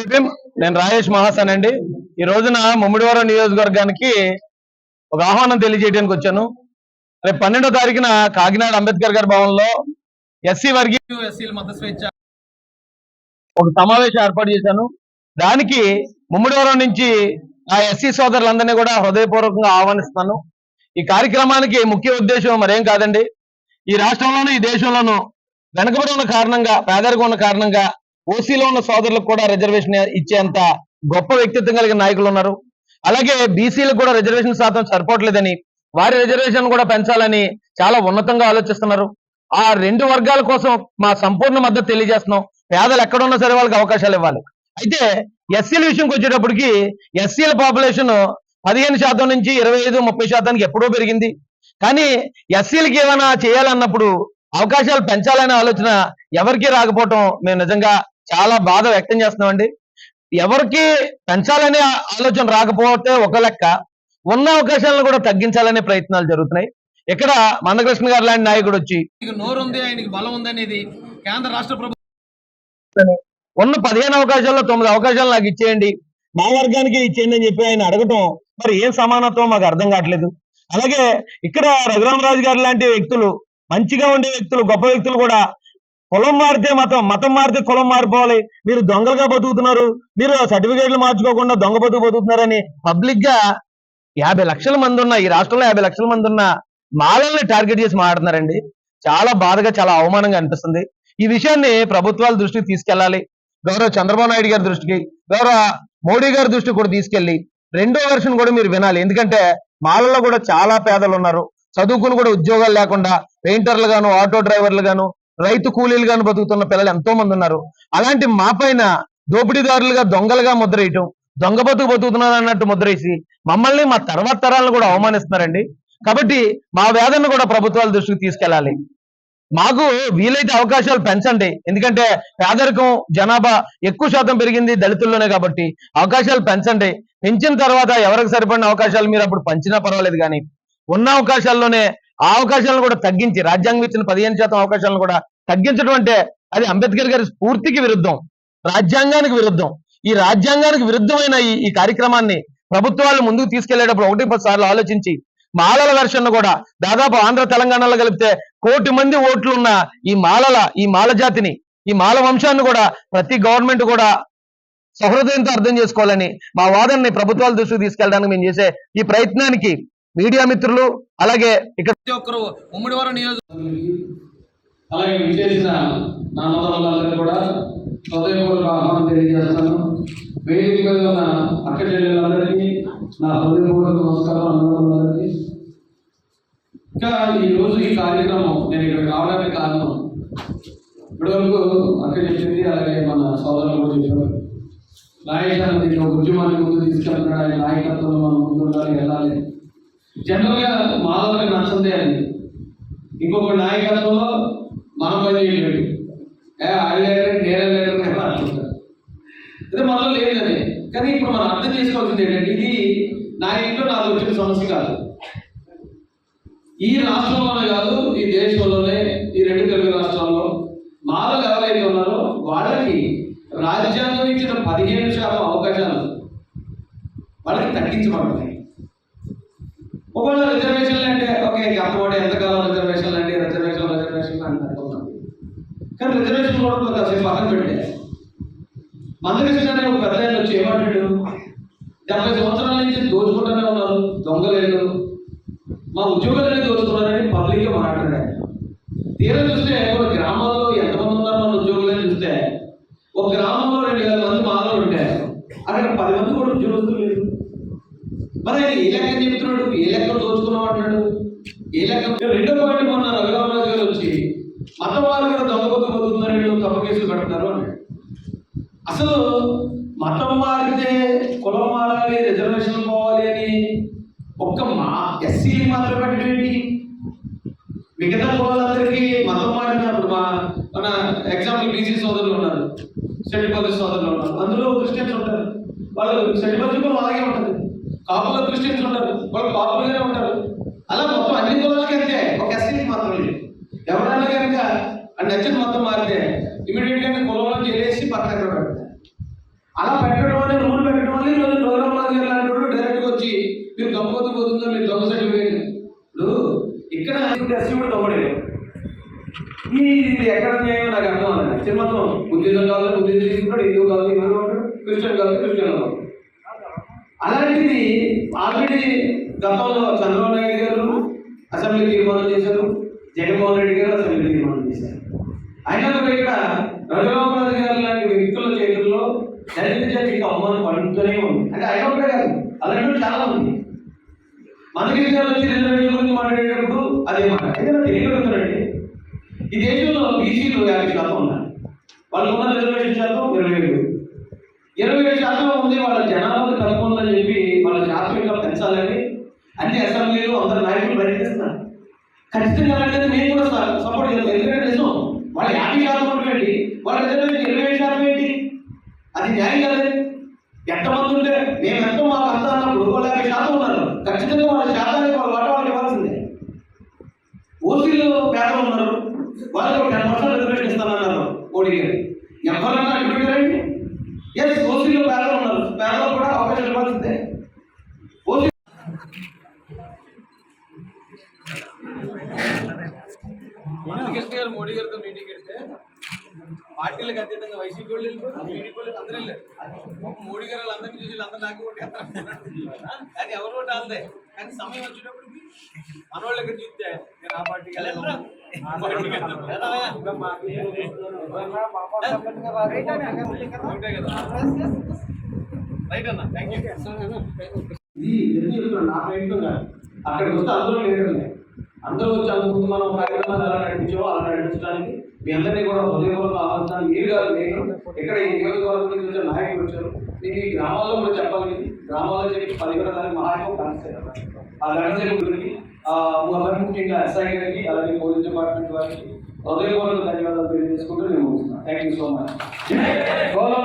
జైభీం. నేను రాజేష్ మహాసన్ అండి. ఈ రోజున ముమ్మిడివరం నియోజకవర్గానికి ఒక ఆహ్వానం తెలియజేయడానికి వచ్చాను. రేపు పన్నెండో తారీఖున కాకినాడ అంబేద్కర్ గారి భవన్లో ఎస్సీ వర్గీయ ఎస్సీల మత స్వేచ్ఛ. ఒక సమావేశం ఏర్పాటు చేశాను. దానికి ముమ్మిడివరం నుంచి ఆ ఎస్సీ సోదరులందరినీ కూడా హృదయపూర్వకంగా ఆహ్వానిస్తున్నాను ఈ కార్యక్రమానికి ముఖ్య ఉద్దేశం మరేం కాదండి. ఈ రాష్ట్రంలోనూ ఈ దేశంలోనూ వెనకబడి ఉన్న కారణంగా పేదరికం ఉన్న కారణంగా ఓసీలో ఉన్న సోదరులకు కూడా రిజర్వేషన్ ఇచ్చేంత గొప్ప వ్యక్తిత్వం కలిగిన నాయకులు ఉన్నారు. అలాగే బీసీలకు కూడా రిజర్వేషన్ శాతం సరిపోవట్లేదని వారి రిజర్వేషన్ కూడా పెంచాలని చాలా ఉన్నతంగా ఆలోచిస్తున్నారు. ఆ రెండు వర్గాల కోసం మా సంపూర్ణ మద్దతు తెలియజేస్తున్నాం. పేదలు ఎక్కడున్నా సరే వాళ్ళకి అవకాశాలు ఇవ్వాలి. అయితే ఎస్సీల విషయంకి వచ్చేటప్పటికి ఎస్సీల పాపులేషన్ పదిహేను శాతం నుంచి ఇరవై ఐదు ముప్పై శాతానికి ఎప్పుడో పెరిగింది. కానీ ఎస్సీలకి ఏమైనా చేయాలన్నప్పుడు అవకాశాలు పెంచాలనే ఆలోచన ఎవరికీ రాకపోవటం మేము నిజంగా చాలా బాధ వ్యక్తం చేస్తున్నామండి. ఎవరికి పెంచాలనే ఆలోచన రాకపోతే ఒక లెక్క ఉన్న అవకాశాలను కూడా తగ్గించాలనే ప్రయత్నాలు జరుగుతున్నాయి. ఇక్కడ మందకృష్ణ గారు లాంటి నాయకుడు వచ్చి ఆయనకి నోరు ఉంది ఆయనకి బలం ఉంది అనేది కేంద్ర రాష్ట్ర ప్రభుత్వం ఉన్న పదిహేను అవకాశాల్లో తొమ్మిది అవకాశాలు నాకు ఇచ్చేయండి. మా వర్గానికి ఇచ్చేయండి అని చెప్పి ఆయన అడగటం మరి ఏం సమానత్వం మాకు అర్థం కావట్లేదు. అలాగే ఇక్కడ రఘురామరాజు గారు లాంటి వ్యక్తులు మంచిగా ఉండే వ్యక్తులు గొప్ప వ్యక్తులు కూడా కులం మారితే మతం మతం మారితే కులం మారిపోవాలి. మీరు దొంగలుగా బతుకుతున్నారు. మీరు సర్టిఫికేట్లు మార్చుకోకుండా దొంగ బతుకు బతుకుతున్నారని పబ్లిక్గా యాభై లక్షల మంది ఉన్న ఈ రాష్ట్రంలో యాభై లక్షల మంది ఉన్న మాలల్ని టార్గెట్ చేసి మాట్లాడుతున్నారండి. చాలా బాధగా చాలా అవమానంగా అనిపిస్తుంది. ఈ విషయాన్ని ప్రభుత్వాల దృష్టికి తీసుకెళ్ళాలి గౌరవ చంద్రబాబు నాయుడు గారి దృష్టికి గౌరవ మోడీ గారి దృష్టికి కూడా తీసుకెళ్ళి రెండో వెర్షన్ కూడా మీరు వినాలి. ఎందుకంటే మాలలో కూడా చాలా పేదలు ఉన్నారు. చదువుకుని కూడా ఉద్యోగాలు లేకుండా పెయింటర్లు గాను ఆటో డ్రైవర్లు గాను రైతు కూలీలుగా బతుకుతున్న పిల్లలు ఎంతో మంది ఉన్నారు అలాంటి మా పైన దోపిడీదారులుగా దొంగలుగా ముద్రేయటం దొంగ బతుకు బతుకుతున్నారు అన్నట్టు ముద్రేసి మమ్మల్ని మా తర్వాత తరాలను కూడా అవమానిస్తున్నారండి. కాబట్టి మా వేదన కూడా ప్రభుత్వాల దృష్టికి తీసుకెళ్ళాలి. మాకు వీలైతే అవకాశాలు పెంచండి. ఎందుకంటే పేదరికం జనాభా ఎక్కువ శాతం పెరిగింది దళితుల్లోనే కాబట్టి అవకాశాలు పెంచండి. పెంచిన తర్వాత ఎవరికి సరిపడిన అవకాశాలు మీరు అప్పుడు పంచినా పర్వాలేదు కానీ ఉన్న అవకాశాల్లోనే ఆ అవకాశాలను కూడా తగ్గించి రాజ్యాంగం ఇచ్చిన పదిహేను శాతం అవకాశాలను కూడా తగ్గించడం అంటే అది అంబేద్కర్ గారి స్ఫూర్తికి విరుద్ధం రాజ్యాంగానికి విరుద్ధం. ఈ రాజ్యాంగానికి విరుద్ధమైన ఈ ఈ కార్యక్రమాన్ని ప్రభుత్వాలు ముందుకు తీసుకెళ్ళేటప్పుడు ఒకటి పది సార్లు ఆలోచించి మాలల వెర్షన్ కూడా దాదాపు ఆంధ్ర తెలంగాణలో కలిపితే కోటి మంది ఓట్లు ఉన్న ఈ మాలల ఈ మాల జాతిని ఈ మాల వంశాన్ని కూడా ప్రతి గవర్నమెంట్ కూడా సహృదయంతో అర్థం చేసుకోవాలని మా వాదనని ప్రభుత్వాల దృష్టికి తీసుకెళ్ళడానికి మేము చేసే ఈ ప్రయత్నానికి మీడియా మిత్రులు అలాగే ఇక్కడ ప్రతి ఒక్కరు ఉమ్మడివారం నియోజక అలాగే విచ్చేసిన నా మతములందరూ కూడా హృదయపూర్వక ఆహ్వానం తెలియజేస్తాను వేదిక మీద ఉన్న అక్క చెల్లెలందరికీ నా హృదయపూర్వక నమస్కారం అన్నదమ్ములందరికీ ఇంకా ఈ రోజు ఈ కార్యక్రమం నేను ఇక్కడ రావడానికి కారణం. ఇప్పటివరకు అక్క చెప్పింది అలాగే మన సోదరులు కూడా చెప్పారు ఒక ఉద్యమాన్ని ముందు తీసుకెళ్తున్నాడు. ఆయన నాయకత్వంలో మనం ముందు ఉండాలి వెళ్ళాలి జనరల్గా మాధవులకు నచ్చందే అది ఇంకొక నాయకత్వంలో మనం పని చేయలేదు ఏ నేనే లేరు అనుకుంటారు అదే మనలో లేదు కానీ ఇప్పుడు మనం అర్థం చేసుకోవాల్సింది ఏంటంటే ఇది నా ఇంట్లో నాకు వచ్చిన సమస్య కాదు. ఈ రాష్ట్రంలోనే కాదు ఈ దేశంలోనే ఈ రెండు తెలుగు రాష్ట్రాల్లో మాలలు ఎవరైతే ఉన్నారో వాళ్ళకి రాజ్యాంగం ఇచ్చిన పదిహేను శాతం అవకాశాలు వాళ్ళకి తగ్గించబడతాయి. రిజర్వేషన్లు అంటే ఓకే అమ్మఒడి ఎంతకాలం రిజర్వేషన్లు అంటే రిజర్వేషన్ రిజర్వేషన్ అంటారు కొంతమంది. కానీ రిజర్వేషన్ కూడా కొంతసేపు పక్కన పెట్టే మందకృష్ణ అనే ఒక పెద్ద ఆయన వచ్చి ఏమంటాడు? డెబ్బై సంవత్సరాల నుంచి దోచుకుంటూనే ఉన్నారు దొంగలేదు మా ఉద్యోగాలనే దోచుకున్నారని పబ్లిక్గా మాట్లాడారు. తీరా చూస్తే ఒక గ్రామాల్లో ఎంతమంది ఉన్నారు మన ఉద్యోగులని చూస్తే ఒక గ్రామంలో రెండు వేల మంది మాలో ఉంటే అక్కడ పది మంది కూడా ఉద్యోగస్తులు లేరు మరి ఆయన ఏ లెక్క చెప్తున్నాడు ఏ లెక్క దోచుకున్నాం అంటున్నాడు ఏ లెక్క? రెండో పాయింట్ మొన్న రఘురామరాజు గారు వచ్చి మతం వారు కూడా దొంగ బతుకు వీళ్ళు తప్పు కేసులు పెడుతున్నారు అన్నాడు. అసలు మతం మారితే కులం మారాలి రిజర్వేషన్ పోవాలి అని ఒక్క మా ఎస్సీలు మాత్రం పెట్టేంటి మిగతా కులాలందరికీ మతం మారినప్పుడు మా మన ఎగ్జాంపుల్ బీసీ సోదరులు ఉన్నారు సెటిపల్లి సోదరులు ఉన్నారు. అందులో క్రిస్టియన్స్ ఉంటారు. వాళ్ళు సెటిపల్లి కూడా అలాగే ఉంటుంది. కాపులో క్రిస్టియన్స్ ఉంటారు. వాళ్ళు కాపులుగానే ఉంటారు. అలా మొత్తం అన్ని కులాలకి అంతే. ఒక ఎస్సీకి మాత్రం లేదు. ఎవరైనా కనుక ఆ నచ్చిన మొత్తం మారితే ఇమీడియట్గా కులంలో చేసి పక్కన పెడతారు అలా పెట్టడం వల్ల రూల్ పెట్టడం వల్ల ఈరోజు ప్రోగ్రామ్ గారు లాంటి డైరెక్ట్ డైరెక్ట్గా వచ్చి మీరు దొంగపోతు పోతుందో మీరు దొంగ సర్టిఫికేట్ ఇప్పుడు ఇక్కడ ఎస్సీ కూడా దొంగడే. ఈ ఇది ఎక్కడ న్యాయం నాకు అర్థం అవ్వలేదు. మొత్తం బుద్ధిజం కావాలి బుద్ధిజం తీసుకుంటాడు హిందూ కావాలి హిందూ ఉంటాడు క్రిస్టియన్ కావాలి క్రిస్టియన్ కావాలి. అలాంటిది ఆల్రెడీ గతంలో చంద్రబాబు నాయుడు గారు అసెంబ్లీ తీర్మానం చేశారు. జగన్మోహన్ రెడ్డి గారు అసెంబ్లీ తీర్మానం చేశారు. అయినా కూడా ఇక్కడ రఘురామరాజు గారు లాంటి వ్యక్తుల చేతుల్లో దళిత జాతికి అవమానం పడుతూనే ఉంది. అంటే ఆయన ఒకటే కాదు అలాంటి చాలా ఉంది మనకి గారు వచ్చి రిజర్వేషన్ గురించి మాట్లాడేటప్పుడు అదే మాట. ఏదైనా తెలియగలుగుతారండి ఈ దేశంలో బీసీలు యాభై శాతం ఉన్నారు. వాళ్ళు ఉన్న రిజర్వేషన్ శాతం ఇరవై ఏడు. ఇరవై ఏడు శాతం ఉంది వాళ్ళ జనాభా తక్కువ ఉందని చెప్పి వాళ్ళ శాతం ఇంకా పెంచాలని అన్ని అసెంబ్లీలు అందరు నాయకులు ప్రయత్నిస్తున్నారు ఖచ్చితంగా అలాంటిది మేము కూడా సపోర్ట్ చేస్తాం. ఎందుకంటే నిజం వాళ్ళు యాభై శాతం ఉన్నటువంటి వాళ్ళ రిజర్వేషన్ ఇరవై ఏడు శాతం ఏంటి? అది న్యాయం కాదు. ఎంతమంది ఉంటే మేము ఎంతో మాకు అంత అన్నప్పుడు వాళ్ళు యాభై శాతం ఉన్నారు. ఖచ్చితంగా వాళ్ళ శాతానికి వాళ్ళ వాటా వాళ్ళకి ఇవ్వాల్సిందే. ఓసీలు పేదలు ఉన్నారు. వాళ్ళకి ఒక టెన్ పర్సెంట్ రిజర్వేషన్ ఇస్తానన్నారు మోడీ గారు ఎవరన్నా అడ్డు పెట్టారండి ఎస్ ఓసీలో పేదలు ఉన్నారు పేదలు కూడా అవకాశం ఇవ్వాల్సిందే ఓసీ వెంకటకృష్ణ గారు మోడీ గారితో మీటింగ్ పెడితే పార్టీలకు అతీతంగా వైసీపీ వాళ్ళు వెళ్ళిపోయారు టీడీపీ వాళ్ళు అందరూ వెళ్ళారు ఒక మోడీ గారు వాళ్ళందరినీ చూసి వీళ్ళందరూ నాకు ఓటు వేస్తారు. కానీ ఎవరు ఓటు ఆల్దే కానీ సమయం వచ్చేటప్పుడు మన వాళ్ళు చూస్తే నేను ఆ పార్టీకి. ఒకటే రైట్ అన్న. థ్యాంక్ యూ అక్కడికి వస్తే అందరూ లేడంలే అందరూ వచ్చి అందుకు మనం కార్యక్రమాలు ఎలా నడిపించామో అలా నడిపించడానికి మీ అందరినీ కూడా హృదయపూర్వక ఆహ్వానిస్తాను. మీరు కాదు నేను. ఇక్కడ ఈ నియోజకవర్గం నుంచి వచ్చే నాయకులు వచ్చారు? మీకు ఈ గ్రామాల్లో కూడా చెప్పాలి. గ్రామాల్లో చెప్పి పరిగణాలని మహాత్మ కనసేపు ఆ గణసేపు ఆ, మరి ముఖ్యంగా ఎస్ఐ గారికి అలాగే పోలీస్ డిపార్ట్మెంట్ వారికి హృదయపూర్వక ధన్యవాదాలు తెలియజేసుకుంటూ నేను ముగిస్తున్నాను థ్యాంక్ యూ సో మచ్ గౌరవ